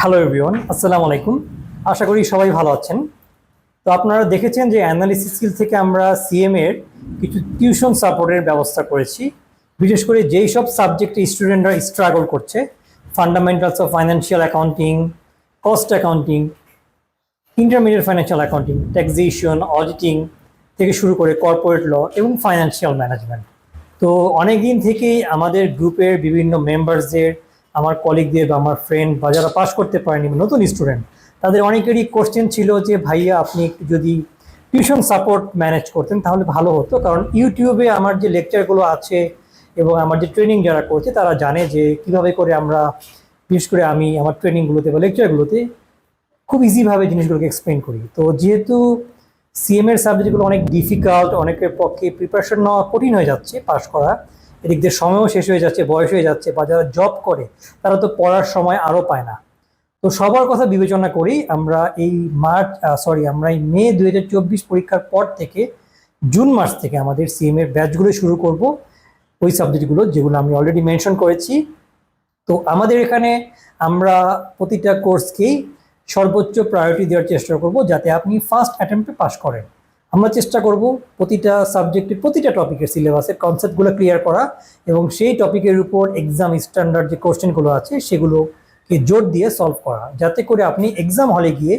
Hello everyone আসসালামু আলাইকুম আশা করি সবাই ভালো আছেন। তো আপনারা দেখেছেন যে অ্যানালিসিস স্কিল থেকে আমরা সিএম এর কিছু টিউশন সাপোর্টের ব্যবস্থা করেছি। বিশেষ করে যেই সব সাবজেক্টে স্টুডেন্টরা স্ট্রাগল করছে fundamentals of financial accounting cost accounting intermediate financial accounting taxation auditing থেকে শুরু করে কর্পোরেট ল এবং ফাইন্যান্সিয়াল ম্যানেজমেন্ট তো অনেক দিন থেকেই আমাদের গ্রুপের বিভিন্ন মেম্বারসদের আমার কলিগদের বা আমার ফ্রেন্ড বা যারা পাশ করতে পারেনি নতুন স্টুডেন্ট তাদের অনেকেরই কোশ্চেন ছিল যে, ভাইয়া, আপনি যদি টিউশন সাপোর্ট ম্যানেজ করতেন তাহলে ভালো হতো। কারণ ইউটিউবে আমার যে লেকচারগুলো আছে এবং আমার যে ট্রেনিং যারা করছে, তারা জানে যে, কীভাবে করে আমরা, বিশেষ করে আমি আমার ট্রেনিংগুলোতে বা লেকচারগুলোতে খুব ইজিভাবে জিনিসগুলোকে এক্সপ্লেন করি। তো যেহেতু সিএম এর সাবজেক্টগুলো অনেক ডিফিকাল্ট অনেকের পক্ষে প্রিপারেশন নেওয়া কঠিন হয়ে যাচ্ছে পাশ করা এদিক দিয়ে সময়ও শেষ হয়ে যাচ্ছে, বয়স হয়ে যাচ্ছে, বা যারা জব করে, তারা তো পড়ার সময় আরও পায় না। তো সবার কথা বিবেচনা করি, আমরা এই মার্চ সরি আমরা এই মে দু হাজার চব্বিশ পরীক্ষার পর থেকে জুন মাস থেকে আমাদের সিএম এর ব্যাচগুলো শুরু করব। ওই সাবজেক্টগুলো যেগুলো আমি অলরেডি মেনশন করেছি। তো আমাদের এখানে আমরা প্রতিটা কোর্সকেই সর্বোচ্চ প্রায়োরিটি দেওয়ার চেষ্টা করব, যাতে আপনি ফার্স্ট অ্যাটেম্পটে পাস করেন। আমরা চেষ্টা করব প্রতিটা সাবজেক্টের প্রতিটা টপিকের সিলেবাসের কনসেপ্টগুলো ক্লিয়ার করা এবং সেই টপিকের উপর এক্সাম স্ট্যান্ডার্ড যে কোশ্চেনগুলো আছে সেগুলোকে জোর দিয়ে সলভ করা। যাতে করে আপনি এক্সাম হলে গিয়ে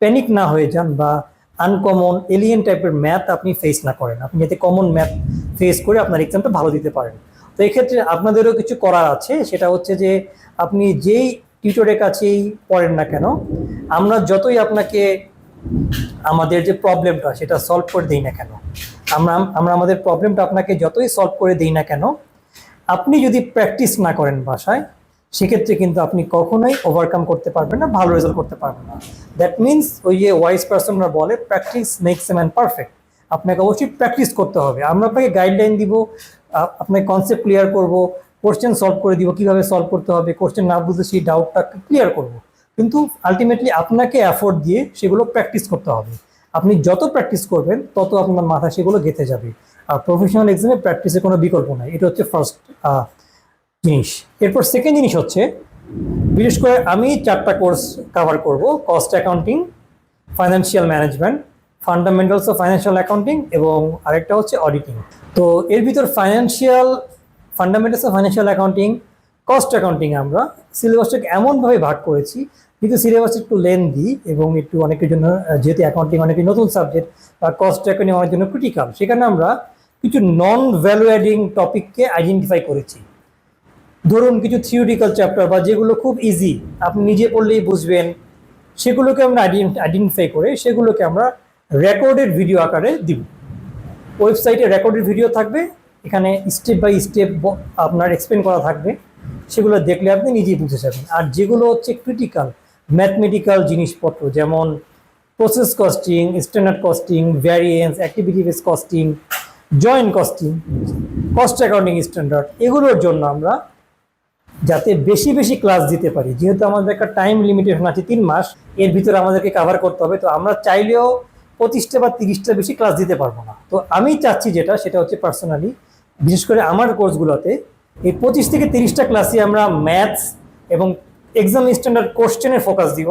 প্যানিক না হয়ে যান বা আনকমন এলিয়েন টাইপের ম্যাথ আপনি ফেস না করেন। আপনি যাতে কমন ম্যাথ ফেস করে আপনার এক্সামটা ভালো দিতে পারেন। তো এক্ষেত্রে আপনাদেরও কিছু করার আছে। সেটা হচ্ছে যে আপনি যেই টিউটরের কাছেই পড়েন না কেন, আমরা যতই আপনাকে আমাদের যে প্রবলেমটা সেটা সলভ করে দিই না কেন? আমরা আমরা আমাদের প্রবলেমটা আপনাকে যতই সলভ করে দিই না কেন, আপনি যদি প্র্যাকটিস না করেন বাসায়, সেক্ষেত্রে কিন্তু আপনি কখনোই ওভারকাম করতে পারবেন না, ভালো রেজাল্ট করতে পারবেন না। দ্যাট মিনস ওই যে ওয়াইজ পার্সনরা বলে practice makes a man perfect আপনাকে অবশ্যই প্র্যাকটিস করতে হবে। আমরা আপনাকে গাইডলাইন দিব আপনাকে কনসেপ্ট ক্লিয়ার করব কোশ্চেন সলভ করে দিব, কীভাবে সলভ করতে হবে কোশ্চেন না বুঝতে সেই ডাউটটা ক্লিয়ার করব। কিন্তু আলটিমেটলি আপনাকে অ্যাফোর্ড দিয়ে সেগুলো প্র্যাকটিস করতে হবে। আপনি যত প্র্যাকটিস করবেন, তত আপনার মাথায় সেগুলো গেঁথে যাবে। আর প্রফেশনাল এক্সামে প্র্যাকটিসের কোনো বিকল্প নাই। এটা হচ্ছে ফার্স্ট জিনিস। এরপর সেকেন্ড জিনিস হচ্ছে, বিশেষ করে আমি চারটা কোর্স কভার করব। Cost accounting financial management fundamentals of financial accounting এবং আরেকটা হচ্ছে অডিটিং তো এর ভিতর financial fundamentals of financial accounting cost accounting আমরা সিলেবাসটাকে এমনভাবে ভাগ করেছি, কিন্তু সিলেবাস একটু লেন্দি এবং একটু অনেকের জন্য যেহেতু অ্যাকাউন্টিং অনেকের নতুন সাবজেক্ট বা কস্ট অ্যাকাউন্টিং অনেকের জন্য ক্রিটিক্যাল সেখানে আমরা কিছু নন ভ্যালু অ্যাডিং টপিককে আইডেন্টিফাই করেছি। ধরুন কিছু থিওরিক্যাল চ্যাপ্টার বা যেগুলো খুব ইজি আপনি নিজে পড়লেই বুঝবেন, সেগুলোকে আমরা আইডেন্টিফাই করে সেগুলোকে আমরা রেকর্ডেড ভিডিও আকারে দিব। ওয়েবসাইটে রেকর্ডেড ভিডিও থাকবে, এখানে স্টেপ বাই স্টেপ আপনার এক্সপ্লেন করা থাকবে। সেগুলো দেখলে আপনি নিজেই বুঝে যাবেন। আর যেগুলো হচ্ছে ক্রিটিক্যাল ম্যাথমেটিক্যাল জিনিসপত্র, যেমন process costing standard costing variance activity base costing joint costing cost accounting standard এগুলোর জন্য আমরা যাতে বেশি বেশি ক্লাস দিতে পারি। যেহেতু আমাদের একটা টাইম লিমিটেশন আছে তিন মাস, এর ভিতরে আমাদেরকে কাভার করতে হবে, তো আমরা চাইলেও পঁচিশটা বা তিরিশটা বেশি ক্লাস দিতে পারব না। তো আমি চাচ্ছি যেটা, সেটা হচ্ছে পার্সোনালি বিশেষ করে আমার কোর্সগুলোতে এই পঁচিশ থেকে তিরিশটা ক্লাসে আমরা ম্যাথস এবং এক্সাম স্ট্যান্ডার্ড কোশ্চেনের ফোকাস দিব।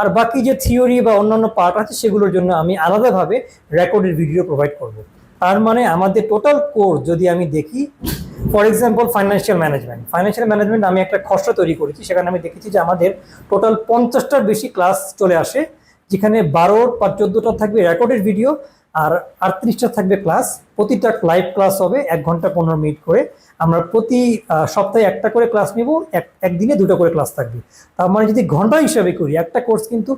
আর বাকি যে থিওরি বা অন্যান্য পার্ট আছে সেগুলোর জন্য আমি আলাদাভাবে রেকর্ডেড ভিডিও প্রোভাইড করব। তার মানে আমাদের টোটাল কোর্স যদি আমি দেখি for example financial management financial management আমি একটা খসড়া তৈরি করেছি, সেখানে আমি দেখেছি যে আমাদের টোটাল পঞ্চাশটার বেশি ক্লাস চলে আসে। যেখানে বারো বা চোদ্দোটা থাকবে রেকর্ডেড ভিডিও আর আটত্রিশটা থাকবে ক্লাস প্রতিটা লাইভ ক্লাস হবে এক ঘণ্টা পনেরো মিনিট করে। আমরা প্রতি সপ্তাহে একটা করে ক্লাস নেব, এক, একদিনে দুটো করে ক্লাস থাকবে। তার মানে যদি ঘণ্টা হিসাবে করি, একটা কোর্স কিন্তু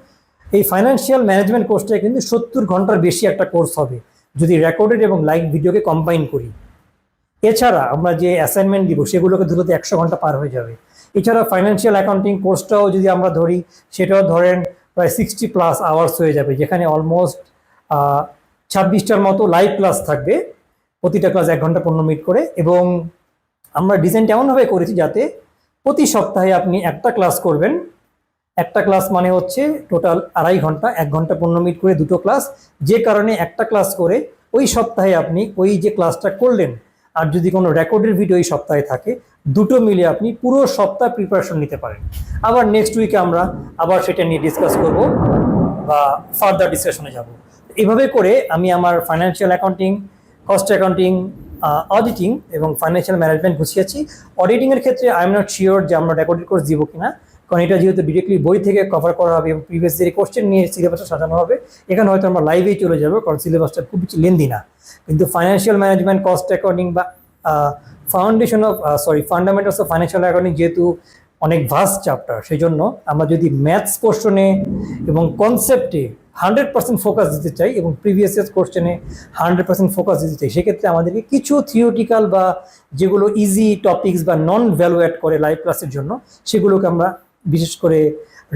এই ফাইন্যান্সিয়াল ম্যানেজমেন্ট কোর্সটা কিন্তু সত্তর ঘণ্টার বেশি একটা কোর্স হবে, যদি রেকর্ডেড এবং লাইভ ভিডিওকে কম্বাইন করি। এছাড়া আমরা যে অ্যাসাইনমেন্ট দিব, সেগুলোকে ধরতে একশো ঘণ্টা পার হয়ে যাবে। এছাড়া ফাইন্যান্সিয়াল অ্যাকাউন্টিং কোর্সটাও যদি আমরা ধরি, সেটাও ধরেন প্রায় সিক্সটি প্লাস আওয়ার্স হয়ে যাবে, যেখানে অলমোস্ট ছাব্বিশটার মতো লাইভ ক্লাস থাকবে। প্রতিটা ক্লাস এক ঘণ্টা পনেরো মিনিট করে এবং আমরা ডিজাইনটা এমনভাবে করেছি যাতে প্রতি সপ্তাহে আপনি একটা ক্লাস করবেন। একটা ক্লাস মানে হচ্ছে টোটাল আড়াই ঘণ্টা, এক ঘণ্টা পনেরো মিনিট করে দুটো ক্লাস যে কারণে একটা ক্লাস করে ওই সপ্তাহে আপনি ওই যে ক্লাসটা করলেন আর যদি কোনো রেকর্ডের ভিডিও এই সপ্তাহে থাকে, দুটো মিলে আপনি পুরো সপ্তাহ প্রিপারেশন নিতে পারেন। আবার নেক্সট উইকে আমরা আবার সেটা নিয়ে ডিসকাস করব বা ফার্দার ডিসকাশনে যাব। এভাবে করে আমি আমার financial accounting cost accounting auditing এবং ফাইন্যান্সিয়াল ম্যানেজমেন্ট গুছিয়েছি। অডিটিংয়ের ক্ষেত্রে আই এম নট শিওর যে আমরা রেকর্ডেড কোর্স দিব কিনা। কারণ এটা যেহেতু ডিরেক্টলি বই থেকে কভার করা হবে এবং প্রিভিয়াস ইয়ার কোশ্চেন নিয়ে সিলেবাসটা সাজানো হবে, এখানে হয়তো আমরা লাইভেই চলে যাব, কারণ সিলেবাসটা খুব বেশি লেন্দি না। কিন্তু ফাইন্যান্সিয়াল ম্যানেজমেন্ট কস্ট অ্যাকাউন্টিং বা foundation of sorry fundamentals of financial accounting যেহেতু অনেক ভাস্ট চ্যাপ্টার সেই জন্য আমরা যদি ম্যাথস পোর্শনে এবং কনসেপ্টে হান্ড্রেড পার্সেন্ট ফোকাস দিতে চাই এবং প্রিভিয়াস ইয়ার কোশ্চেনে হান্ড্রেড পার্সেন্ট ফোকাস দিতে চাই, সেক্ষেত্রে আমাদেরকে কিছু থিওটিক্যাল বা যেগুলো ইজি টপিকস বা নন ভ্যালু অ্যাড করে লাইভ ক্লাসের জন্য, সেগুলোকে আমরা বিশেষ করে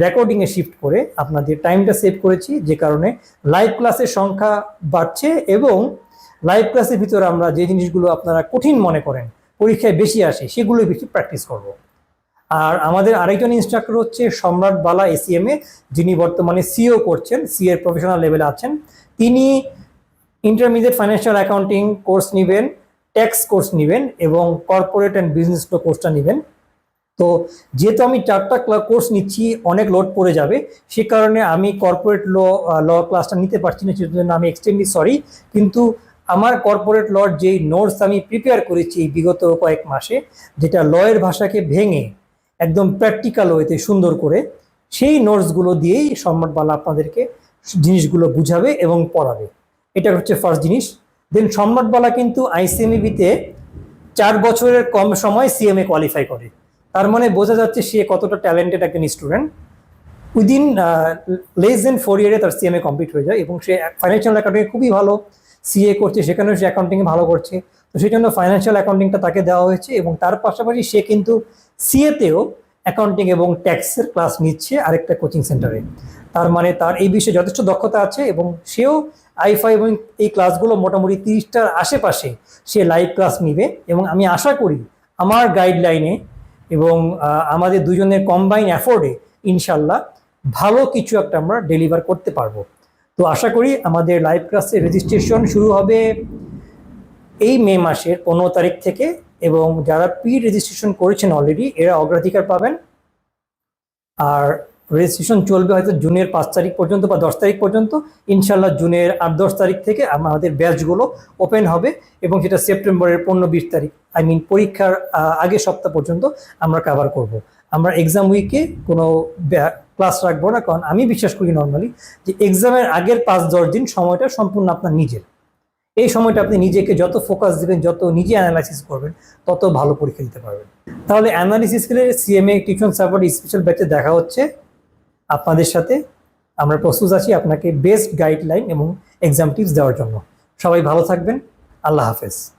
রেকর্ডিংয়ে শিফট করে আপনাদের টাইমটা সেভ করেছি, যে কারণে লাইভ ক্লাসের সংখ্যা বাড়ছে এবং লাইভ ক্লাসের ভিতরে আমরা যে জিনিসগুলো আপনারা কঠিন মনে করেন, পরীক্ষায় বেশি আসে, সেগুলো বেশি প্র্যাকটিস করব। আর আমাদের আরেকজন ইনস্ট্রাক্টর হচ্ছে সম্রাট বালা এসিএম এ, যিনি বর্তমানে সিও করছেন সি এর প্রফেশনাল লেভেলে আছেন। তিনি ইন্টারমিডিয়েট ফাইন্যান্সিয়াল অ্যাকাউন্টিং কোর্স নেবেন ট্যাক্স কোর্স নেবেন এবং কর্পোরেট অ্যান্ড বিজনেস কোর্সটা নেবেন। তো যেহেতু আমি চারটা কোর্স নিচ্ছি, অনেক লোড পড়ে যাবে, সে কারণে আমি কর্পোরেট ল ল ক্লাসটা নিতে পারছি না, সেজন্য আমি এক্সট্রিমলি সরি কিন্তু আমার কর্পোরেট লর যেই নোটস আমি প্রিপেয়ার করেছি বিগত কয়েক মাসে, যেটা লয়ের ভাষাকে ভেঙে একদম প্র্যাকটিক্যাল ওয়েতে সুন্দর করে, সেই নোটসগুলো দিয়েই সম্রাটবালা আপনাদেরকে জিনিসগুলো বুঝাবে এবং পড়াবে। এটা হচ্ছে ফার্স্ট জিনিস। দেন সম্রাটবালা কিন্তু আইসিএমইবিতে চার বছরের কম সময় সিএমএ কোয়ালিফাই করে। তার মানে বোঝা যাচ্ছে সে কতটা ট্যালেন্টেড একজন student within less than four ইয়ারে তার সিএমএ কমপ্লিট হয়ে যায় এবং সে ফাইন্যান্সিয়াল অ্যাকাউন্টিং খুবই ভালো। সিএ করছে, সেখানেও সে অ্যাকাউন্টিংয়ে ভালো করছে। তো সেই জন্য ফাইন্যান্সিয়াল অ্যাকাউন্টিংটা তাকে দেওয়া হয়েছে এবং তার পাশাপাশি সে কিন্তু সিএতেও অ্যাকাউন্টিং এবং ট্যাক্সের ক্লাস নিচ্ছে আরেকটা কোচিং সেন্টারে তার মানে তার এই বিষয়ে যথেষ্ট দক্ষতা আছে এবং সেও আইফাই এবং এই ক্লাসগুলো মোটামুটি তিরিশটার আশেপাশে সে লাইভ ক্লাস নিবে এবং আমি আশা করি আমার গাইডলাইনে এবং আমাদের দুজনের কম্বাইন অ্যাফোর্ডে ইনশাল্লাহ ভালো কিছু একটা আমরা ডেলিভার করতে পারব। তো আশা করি আমাদের লাইভ ক্লাসের রেজিস্ট্রেশন শুরু হবে এই মে মাসের পনেরো তারিখ থেকে এবং যারা পি রেজিস্ট্রেশন করেছেন অলরেডি এরা অগ্রাধিকার পাবেন। আর রেজিস্ট্রেশন চলবে হয়তো জুনের পাঁচ তারিখ পর্যন্ত বা দশ তারিখ পর্যন্ত। ইনশাল্লাহ জুনের আট দশ তারিখ থেকে আমাদের ব্যাচগুলো ওপেন হবে এবং সেটা সেপ্টেম্বরের পনেরো বিশ তারিখ আই মিন পরীক্ষার আগের সপ্তাহ পর্যন্ত আমরা কাভার করব। আমরা এক্সাম উইকে কোনো ক্লাস রাখব না, কারণ আমি বিশ্বাস করি নর্মালি যে এক্সামের আগের পাঁচ দশ দিন সময়টা সম্পূর্ণ আপনার নিজের। এই সময়টা আপনি নিজেকে যত ফোকাস দিবেন, যত নিজে অ্যানালাইসিস করবেন, তত ভালো পরীক্ষা দিতে পারবেন। তাহলে অ্যানালিসিস স্কিলের সিএমএ টিউশন সাপোর্ট স্পেশাল ব্যাচে দেখা হচ্ছে। আপনাদের সাথে আমরা প্রস্তুত আছি আপনাকে বেস্ট গাইডলাইন এবং এক্সাম টিপস দেওয়ার জন্য। সবাই ভালো থাকবেন। আল্লাহ হাফেজ।